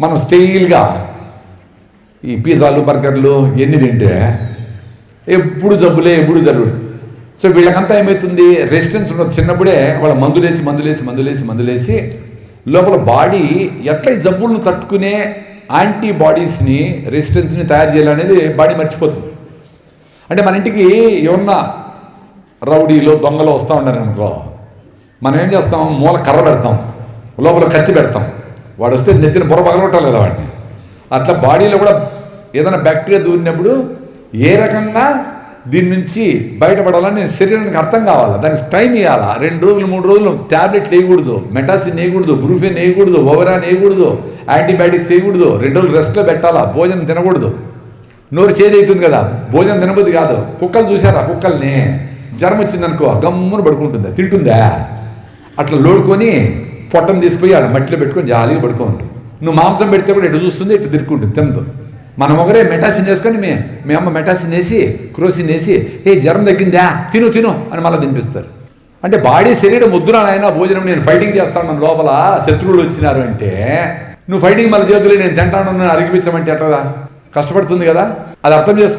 మనం స్టైల్గా ఈ పిజ్జాలు బర్గర్లు ఎన్ని తింటే ఎప్పుడు జబ్బులే ఎప్పుడు జరుగుడు సో వీళ్ళకంతా ఏమవుతుంది రెసిస్టెన్స్ ఉండదు చిన్నప్పుడే వాళ్ళ మందులేసి మందులేసి మందులేసి మందులేసి లోపల బాడీ ఎట్లా ఈ జబ్బులను తట్టుకునే యాంటీబాడీస్ని రెసిస్టెన్స్ని తయారు చేయాలనేది బాడీ మర్చిపోతుంది అంటే మన ఇంటికి ఎవరన్నా రౌడీలో దొంగలు వస్తూ ఉన్నారనుకో మనం ఏం చేస్తాం? మూల కర్ర పెడతాం. లోపల కత్తి పెడతాం. వాడు వస్తే నెత్తిన బుర్ర పగలగొట్టాలి కదా వాడిని. అట్లా బాడీలో కూడా ఏదైనా బ్యాక్టీరియా దూరినప్పుడు ఏ రకంగా దీని నుంచి బయటపడాలని శరీరానికి అర్థం కావాలా? దానికి టైం ఇవ్వాలా రెండు రోజులు మూడు రోజులు ట్యాబ్లెట్లు వేయకూడదు మెటాసిన్ వేయకూడదు బ్రూఫిన్ వేయకూడదు ఓవరాన్ వేయకూడదు యాంటీబయాటిక్స్ వేయకూడదు రెండు రోజులు రెస్ట్లో పెట్టాలా? భోజనం తినకూడదు. నోరు చేదవుతుంది కదా? భోజనం తినబుద్ది కాదు. కుక్కలు చూసారా కుక్కల్ని. జ్వరం వచ్చిందనుకో గమ్మున పడుకుంటుందా? తింటుందా? అట్లా లోడుకొని పొట్టను తీసుకుపోయి ఆడ మట్టిలో పెట్టుకొని జాలీగా పడుకోండి నువ్వు మాంసం పెడితే కూడా ఎటు చూస్తుంది ఎటు తిరుక్కుంటుంది తినదు మనం ఒకరే మెటాసిన్ వేసుకొని మే మీ అమ్మ మెటాసిన్ వేసి క్రోసిన్ వేసి ఏ జ్వరం తగ్గిందా? తిను తిను అని మళ్ళీ తినిపిస్తారు. అంటే బాడీ శరీరం వద్దునా నాయన భోజనం నేను ఫైటింగ్ చేస్తాను లోపల శత్రువులు వచ్చినారు అంటే నువ్వు ఫైటింగ్ మళ్ళీ చేతులు నేను తింటాను అరిగిపించమంటే ఎట్లా కష్టపడుతుంది కదా? అది అర్థం చేసుకోండి.